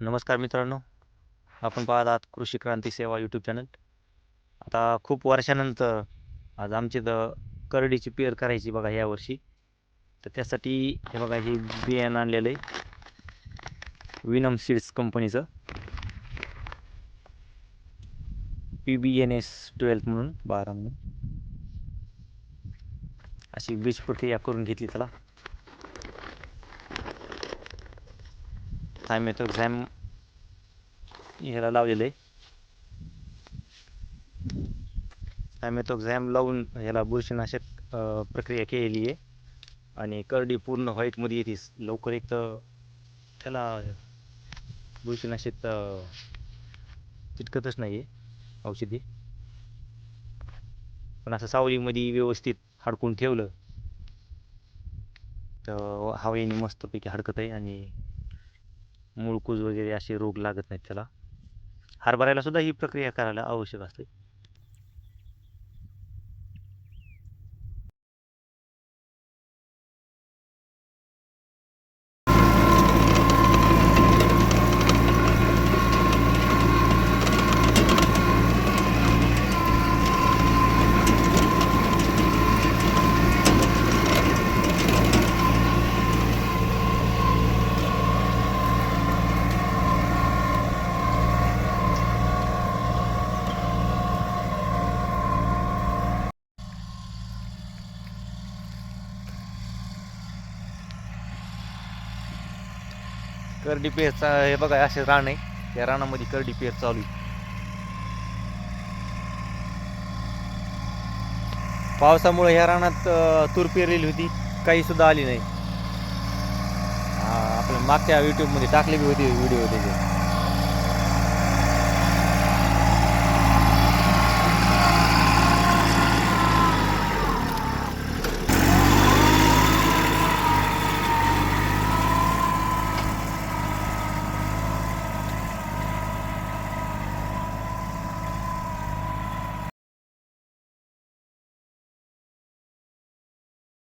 नमस्कार मित्रांनो. आपण पाहत आहात कृषी क्रांती सेवा यूट्यूब चॅनल आता खूप वर्षानंतर आज आमची तर करडीची पेर करायची बघा यावर्षी तर त्यासाठी हे बघा हे बियाणं आणलेलं आहे. विनम सीड्स कंपनीचं. P B N S twelfth म्हणून बारा म्हणून. अशी बीज प्रक्रिया करून घेतली त्याला. थायमेथोक्झॅम ह्याला लावलेलं. आहे थायमेथोक्झॅम लावून ह्याला बुरशीनाशक प्रक्रिया केलेली आहे. आणि करडी पूर्ण व्हाईटमध्ये येते. लवकर एक तर त्याला बुरशीनाशक चिटकतच नाही आहे औषधी. पण असं सावलीमध्ये व्यवस्थित हडकून ठेवलं तर हवेने मस्तपैकी हडकत आहे आणि मुळकूज वगैरे असे रोग लागत नाहीत त्याला. हरभऱ्यालासुद्धा ही प्रक्रिया करायला आवश्यक असते. करडी पेरचा हे बघा असे रान आहे. या रानामध्ये करडी पेर चालू आहे. पावसामुळे ह्या रानात तूर पेरलेली होती. काही सुद्धा आली नाही. आपल्या मागच्या युट्यूबमध्ये टाकली बी होती व्हिडिओ त्याचे